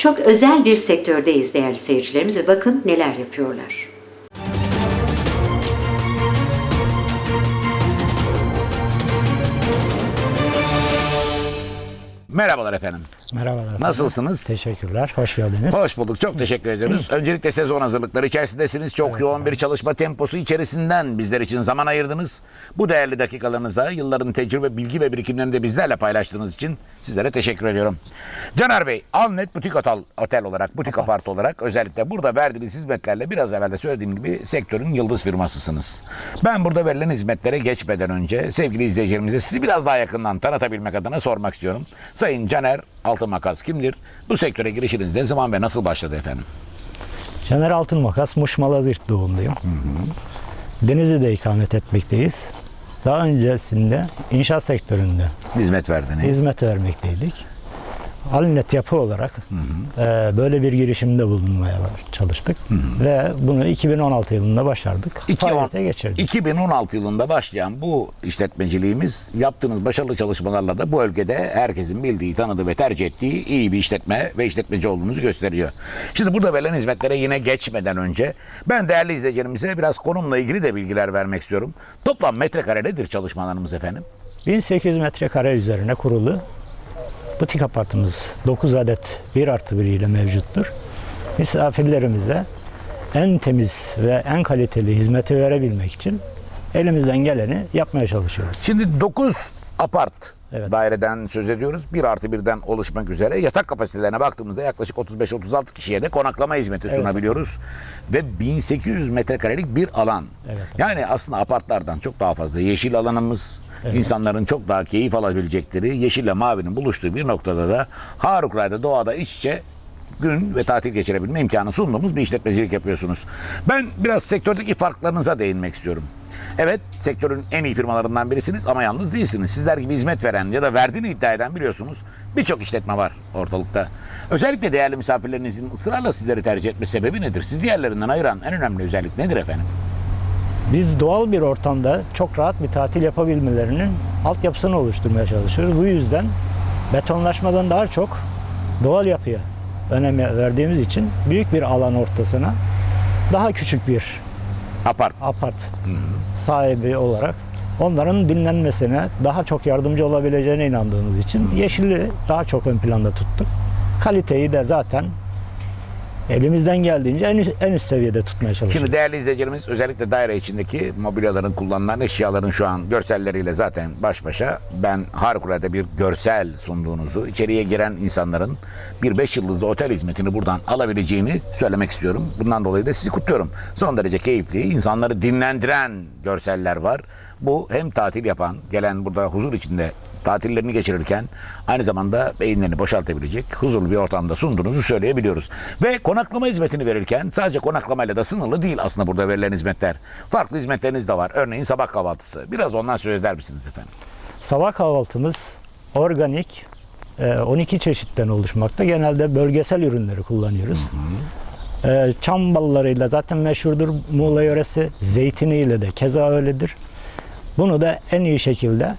Çok özel bir sektördeyiz değerli seyircilerimiz ve bakın neler yapıyorlar. Merhabalar efendim. Merhabalar. Nasılsınız? Teşekkürler. Hoş geldiniz. Hoş bulduk. Çok teşekkür ediyoruz. Öncelikle sezon hazırlıkları içerisindesiniz. Çok yoğun bir çalışma temposu içerisinden bizler için zaman ayırdınız. Bu değerli dakikalarınıza, yılların tecrübe, bilgi ve birikimlerini de bizlerle paylaştığınız için sizlere teşekkür ediyorum. Caner Bey, Alnet Butik Otel, Otel olarak, Butik Apart olarak özellikle burada verdiğiniz hizmetlerle biraz evvel de söylediğim gibi sektörün yıldız firmasısınız. Ben burada verilen hizmetlere geçmeden önce sevgili izleyicilerimize sizi biraz daha yakından tanıtabilmek adına sormak istiyorum. Sayın Caner Altın Makas kimdir? Bu sektöre girişiniz ne zaman ve nasıl başladı efendim? Caner Altın Makas, Muş Malazgirt doğumluyum. Denizli'de ikamet etmekteyiz. Daha öncesinde inşaat sektöründe Hizmet verdiniz. hizmet vermekteydik. Alnet yapı olarak e, böyle bir girişimde bulunmaya çalıştık. Ve bunu 2016 yılında başardık. İki- Faaliyete geçirdik. 2016 yılında başlayan bu işletmeciliğimiz yaptığınız başarılı çalışmalarla da bu bölgede herkesin bildiği, tanıdığı ve tercih ettiği iyi bir işletme ve işletmeci olduğunuzu gösteriyor. Şimdi burada verilen hizmetlere yine geçmeden önce ben değerli izleyicilerimize biraz konumla ilgili de bilgiler vermek istiyorum. Toplam metrekare nedir çalışmalarımız efendim? 1800 metrekare üzerine kurulu butik apartımız 9 adet 1 artı 1 ile mevcuttur. Misafirlerimize en temiz ve en kaliteli hizmeti verebilmek için elimizden geleni yapmaya çalışıyoruz. Şimdi 9 apart Evet. daireden söz ediyoruz. 1 artı birden oluşmak üzere yatak kapasitelerine baktığımızda yaklaşık 35-36 kişiye de konaklama hizmeti sunabiliyoruz. Ve 1800 metrekarelik bir alan. Evet. Yani aslında apartlardan çok daha fazla yeşil alanımız, insanların çok daha keyif alabilecekleri yeşille mavinin buluştuğu bir noktada da harikulade doğada iç içe gün ve tatil geçirebilme imkanı sunduğumuz bir işletmecilik yapıyorsunuz. Ben biraz sektördeki farklarınıza değinmek istiyorum. Evet sektörün en iyi firmalarından birisiniz ama yalnız değilsiniz. Sizler gibi hizmet veren ya da verdiğini iddia eden biliyorsunuz birçok işletme var ortalıkta. Özellikle değerli misafirlerinizin ısrarla sizleri tercih etme sebebi nedir? Siz diğerlerinden ayıran en önemli özellik nedir efendim? Biz doğal bir ortamda çok rahat bir tatil yapabilmelerinin altyapısını oluşturmaya çalışıyoruz. Bu yüzden betonlaşmadan daha çok doğal yapıya önem verdiğimiz için büyük bir alan ortasına daha küçük bir Apart. apart sahibi olarak onların dinlenmesine daha çok yardımcı olabileceğine inandığımız için yeşili daha çok ön planda tuttuk. Kaliteyi de zaten elimizden geldiğince en üst, en üst seviyede tutmaya çalışıyoruz. Şimdi değerli izleyicilerimiz özellikle daire içindeki mobilyaların kullanılan eşyaların şu an görselleriyle zaten baş başa ben harikulade bir görsel sunduğunuzu, içeriye giren insanların bir beş yıldızlı otel hizmetini buradan alabileceğini söylemek istiyorum. Bundan dolayı da sizi kutluyorum. Son derece keyifli, insanları dinlendiren görseller var. Bu hem tatil yapan, gelen burada huzur içinde tatillerini geçirirken aynı zamanda beyinlerini boşaltabilecek huzurlu bir ortamda sunduğunuzu söyleyebiliyoruz. Ve konaklama hizmetini verirken sadece konaklamayla da sınırlı değil aslında burada verilen hizmetler. Farklı hizmetleriniz de var. Örneğin sabah kahvaltısı. Biraz ondan söz eder misiniz efendim? Sabah kahvaltımız organik e, 12 çeşitten oluşmakta. Genelde bölgesel ürünleri kullanıyoruz. E, Çam ballarıyla zaten meşhurdur Muğla yöresi. Zeytiniyle de keza öyledir. Bunu da en iyi şekilde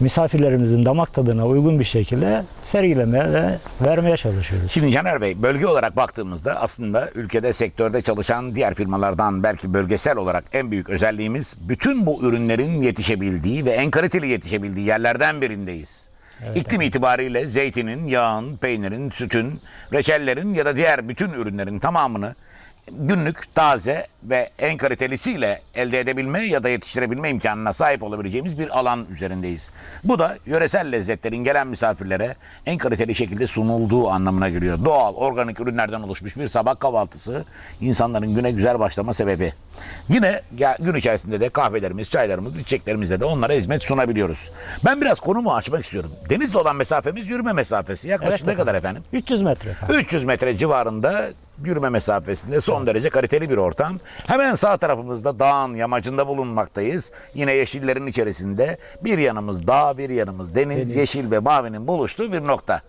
misafirlerimizin damak tadına uygun bir şekilde sergilemeye ve vermeye çalışıyoruz. Şimdi Caner Bey bölge olarak baktığımızda aslında ülkede sektörde çalışan diğer firmalardan belki bölgesel olarak en büyük özelliğimiz bütün bu ürünlerin yetişebildiği ve en kaliteli yetişebildiği yerlerden birindeyiz. İklim itibariyle zeytinin, yağın, peynirin, sütün, reçellerin ya da diğer bütün ürünlerin tamamını günlük, taze ve en kalitelisiyle elde edebilme ya da yetiştirebilme imkanına sahip olabileceğimiz bir alan üzerindeyiz. Bu da yöresel lezzetlerin gelen misafirlere en kaliteli şekilde sunulduğu anlamına geliyor. Doğal, organik ürünlerden oluşmuş bir sabah kahvaltısı insanların güne güzel başlama sebebi. Yine gün içerisinde de kahvelerimiz, çaylarımız, içeceklerimizle de onlara hizmet sunabiliyoruz. Ben biraz konumu açmak istiyorum. Denizle olan mesafemiz yürüme mesafesi. Yaklaşık ne efendim. kadar efendim? 300 metre efendim. 300 metre civarında yürüme mesafesinde son derece kaliteli bir ortam. Hemen sağ tarafımızda dağın yamacında bulunmaktayız. Yine yeşillerin içerisinde bir yanımız dağ, bir yanımız deniz, Deniz. yeşil ve mavinin buluştuğu bir nokta.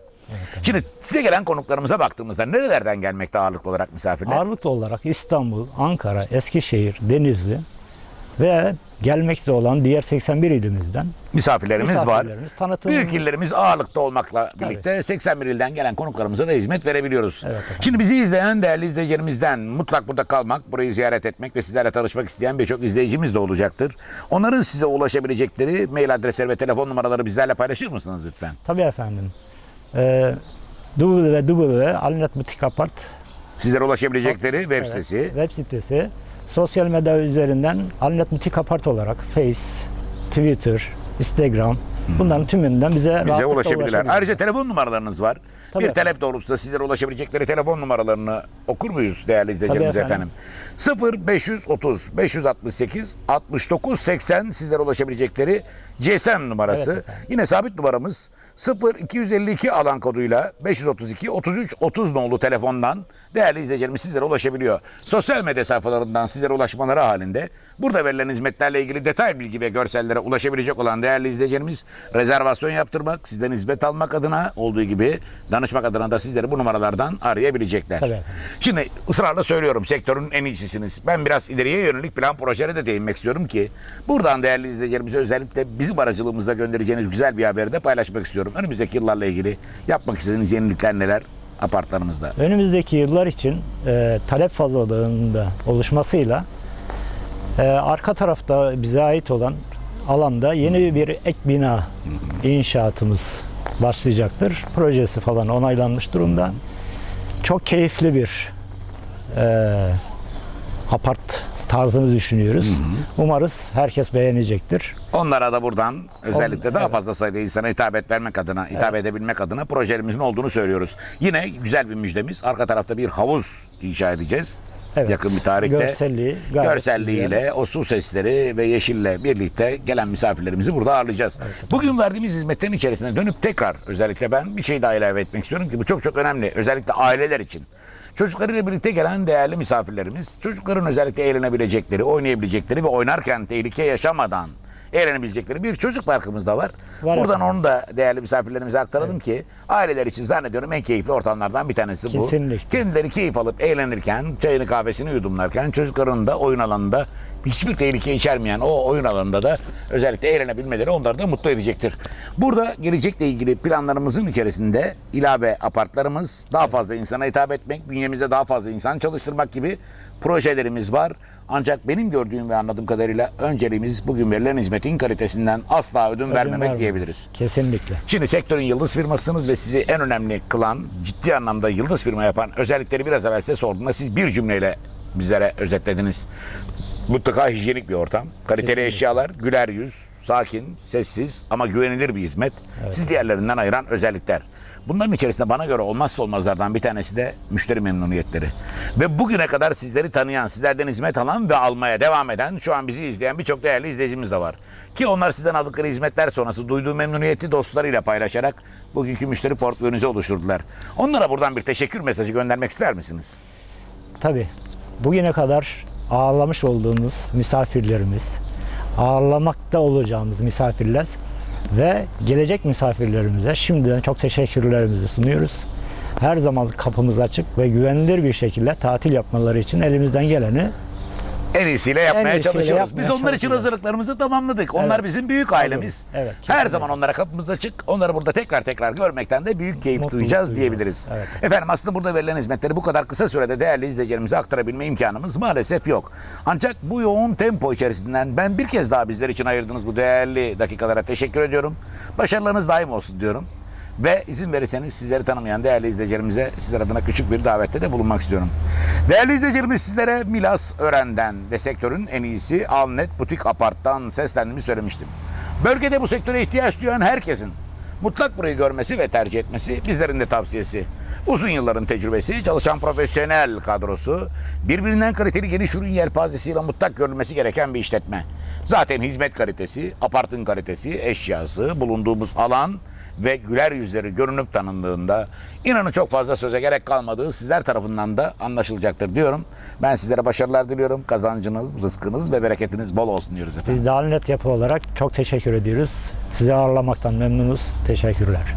Şimdi size gelen konuklarımıza baktığımızda nerelerden gelmekte ağırlıklı olarak misafirler? Ağırlıklı olarak İstanbul, Ankara, Eskişehir, Denizli ve gelmekte olan diğer 81 ilimizden Misafirlerimiz, var. misafirlerimiz, tanıtımımız. Büyük illerimiz ağırlıkta olmakla Tabii. birlikte 81 ilden gelen konuklarımıza da hizmet verebiliyoruz. Evet efendim. Şimdi bizi izleyen değerli izleyicilerimizden mutlak burada kalmak, burayı ziyaret etmek ve sizlerle tanışmak isteyen birçok izleyicimiz de olacaktır. Onların size ulaşabilecekleri mail adresleri ve telefon numaraları bizlerle paylaşır mısınız lütfen? Tabii efendim. Ee, www.alnetbutikapart Sizlere ulaşabilecekleri web Evet, sitesi. Web sitesi. Sosyal medya üzerinden Alnet Mutikapart olarak Face, Twitter, Instagram bunların tümünden bize, Bize ulaşabilirler. Ayrıca telefon numaralarınız var. Tabii bir efendim. talep doğrultusunda sizlere ulaşabilecekleri telefon numaralarını okur muyuz değerli izleyicilerimiz Tabii efendim? efendim. 0 530 568 69 80 sizlere ulaşabilecekleri GSM numarası. Evet efendim. Yine sabit numaramız 0 252 alan koduyla 532 33 30 nolu telefondan değerli izleyicilerimiz sizlere ulaşabiliyor. Sosyal medya sayfalarından sizlere ulaşmaları halinde burada verilen hizmetlerle ilgili detay bilgi ve görsellere ulaşabilecek olan değerli izleyicilerimiz rezervasyon yaptırmak, sizden hizmet almak adına olduğu gibi danışmak adına da sizleri bu numaralardan arayabilecekler. Tabii. Şimdi ısrarla söylüyorum sektörün en iyisisiniz. Ben biraz ileriye yönelik plan projelere de değinmek istiyorum ki buradan değerli izleyicilerimize özellikle bizim aracılığımızla göndereceğiniz güzel bir haberi de paylaşmak istiyorum. Önümüzdeki yıllarla ilgili yapmak istediğiniz yenilikler neler apartlarımızda? Önümüzdeki yıllar için e, talep fazlalığında oluşmasıyla e, arka tarafta bize ait olan alanda yeni bir ek bina inşaatımız başlayacaktır. Projesi falan onaylanmış durumda. Çok keyifli bir e, apart tarzını düşünüyoruz. Umarız herkes beğenecektir. Onlara da buradan özellikle On- daha evet. fazla sayıda insana hitap et vermek adına, hitap edebilmek adına projelerimizin olduğunu söylüyoruz. Yine güzel bir müjdemiz. Arka tarafta bir havuz inşa edeceğiz. Evet. Yakın bir tarihte. Görselliği Görselliğiyle, güzel. o su sesleri ve yeşille birlikte gelen misafirlerimizi burada ağırlayacağız. Bugün verdiğimiz hizmetlerin içerisine dönüp tekrar özellikle ben bir şey daha ilave etmek istiyorum ki bu çok çok önemli. Özellikle aileler için. Çocuklarıyla birlikte gelen değerli misafirlerimiz, çocukların özellikle eğlenebilecekleri, oynayabilecekleri ve oynarken tehlike yaşamadan eğlenebilecekleri bir çocuk parkımız da var. Var Buradan efendim. onu da değerli misafirlerimize aktaralım ki aileler için zannediyorum en keyifli ortamlardan bir tanesi bu. Kesinlikle. Kendileri keyif alıp eğlenirken, çayını kahvesini yudumlarken çocukların da oyun alanında hiçbir tehlike içermeyen o oyun alanında da özellikle eğlenebilmeleri onları da mutlu edecektir. Burada gelecekle ilgili planlarımızın içerisinde ilave apartlarımız, daha fazla insana hitap etmek, bünyemizde daha fazla insan çalıştırmak gibi projelerimiz var. Ancak benim gördüğüm ve anladığım kadarıyla önceliğimiz bugün verilen hizmetin kalitesinden asla ödün, vermemek vermemek. diyebiliriz. Kesinlikle. Şimdi sektörün yıldız firmasısınız ve sizi en önemli kılan, ciddi anlamda yıldız firma yapan özellikleri biraz evvel size sorduğumda siz bir cümleyle bizlere özetlediniz. Mutlaka hijyenik bir ortam, kaliteli Kesinlikle. eşyalar, güler yüz, sakin, sessiz ama güvenilir bir hizmet. Siz diğerlerinden ayıran özellikler. Bunların içerisinde bana göre olmazsa olmazlardan bir tanesi de müşteri memnuniyetleri. Ve bugüne kadar sizleri tanıyan, sizlerden hizmet alan ve almaya devam eden, şu an bizi izleyen birçok değerli izleyicimiz de var. Ki onlar sizden aldıkları hizmetler sonrası duyduğu memnuniyeti dostlarıyla paylaşarak bugünkü müşteri portföyünüzü oluşturdular. Onlara buradan bir teşekkür mesajı göndermek ister misiniz? Tabii bugüne kadar ağırlamış olduğumuz misafirlerimiz, ağırlamakta olacağımız misafirler ve gelecek misafirlerimize şimdiden çok teşekkürlerimizi sunuyoruz. Her zaman kapımız açık ve güvenilir bir şekilde tatil yapmaları için elimizden geleni En iyisiyle yapmaya iyisiyle çalışıyoruz. yapmaya Biz onlar için hazırlıklarımızı tamamladık. Onlar Evet. bizim büyük ailemiz. Evet, Her zaman onlara kapımız açık. Onları burada tekrar tekrar görmekten de büyük keyif Mutluluk duyacağız duyuyoruz. diyebiliriz. Evet. Efendim aslında burada verilen hizmetleri bu kadar kısa sürede değerli izleyicilerimize aktarabilme imkanımız maalesef yok. Ancak bu yoğun tempo içerisinden ben bir kez daha bizler için ayırdığınız bu değerli dakikalara teşekkür ediyorum. Başarılarınız daim olsun diyorum. Ve izin verirseniz sizleri tanımayan değerli izleyicilerimize sizler adına küçük bir davette de bulunmak istiyorum. Değerli izleyicilerimiz sizlere Milas Ören'den ve sektörün en iyisi Alnet Butik Apart'tan seslendiğimi söylemiştim. Bölgede bu sektöre ihtiyaç duyan herkesin mutlak burayı görmesi ve tercih etmesi bizlerin de tavsiyesi. Uzun yılların tecrübesi, çalışan profesyonel kadrosu, birbirinden kaliteli geniş ürün yelpazesiyle mutlak görülmesi gereken bir işletme. Zaten hizmet kalitesi, apartın kalitesi, eşyası, bulunduğumuz alan ve güler yüzleri görünüp tanındığında inanın çok fazla söze gerek kalmadığı sizler tarafından da anlaşılacaktır diyorum. Ben sizlere başarılar diliyorum. Kazancınız, rızkınız ve bereketiniz bol olsun diyoruz efendim. biz de Alnet Yapı olarak çok teşekkür ediyoruz. Sizi ağırlamaktan memnunuz. Teşekkürler.